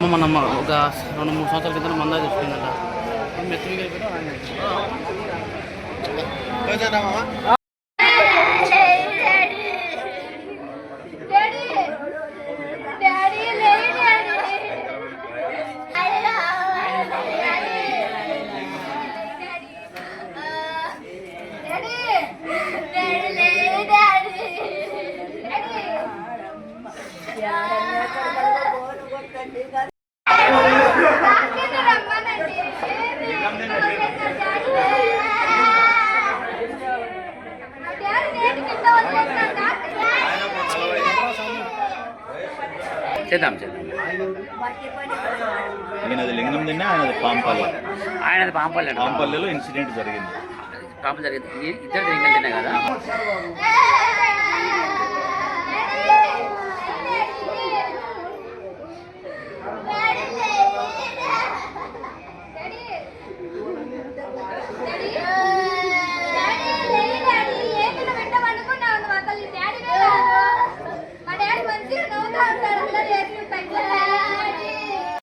మొన్న ఒక రెండు మూడు సంవత్సరాల క్రితం మందా తెచ్చుకుందంట మెత్తగా అయిపోయినా చేద్దాం చేద్దాం. ఈయనది లింగం తిన్నా ఆయనది పాంపల్లి ఆయనది పాంపల్లి పాంపల్లిలో ఇన్సిడెంట్ జరిగింది. పాపం జరిగింది. ఇద్దరు జరిగిందంటేనే కదా.